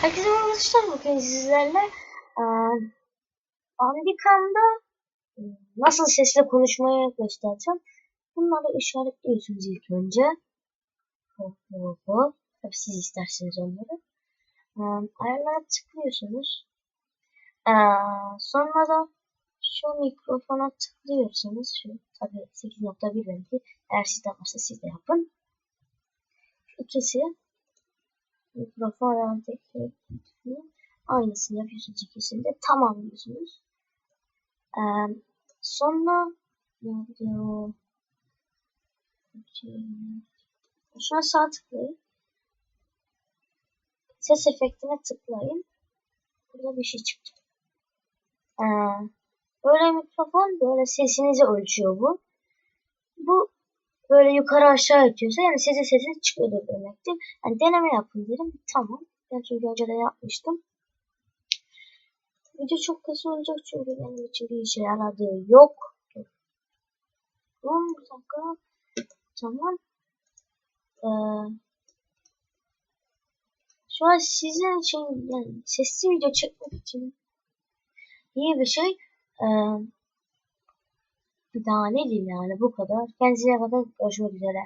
Herkese arkadaşlar. Bugün sizlerle e, nasıl sesle konuşmayı göstereceğim. Bunları işaretliyorsunuz ilk önce. Hop. Tabii siz isterseniz onları. Ayarlara tıklıyorsunuz. Sonra da şu mikrofona tıklıyorsunuz. Şu tabii 8.1 benimki. Eğer sizde varsa siz de yapın. İkisi mikrofon aynısını yapıyorsunuz ikisinde tamamlıyorsunuz. Ee, sonra nerede o? Şuna sağ tıklayın. Ses efektine tıklayın. Burada bir şey çıktı. Ee, böyle mikrofon böyle sesinizi ölçüyor. Bu böyle yukarı aşağı atıyorsa yani sizin sesiniz çıkıyordur demektir. Yani deneme yapın derim. Tamam. Ben çünkü önce de yapmıştım. Video çok kısa olacak çünkü benim için bir işe yaradığı yok. Tamam bir dakika. Tamam. Ee, şu an sizin için yani sesli video çekmek için iyi bir şey. Ee, bir daha ne diyeyim yani bu kadar. Kendinize kadar görüşmek üzere.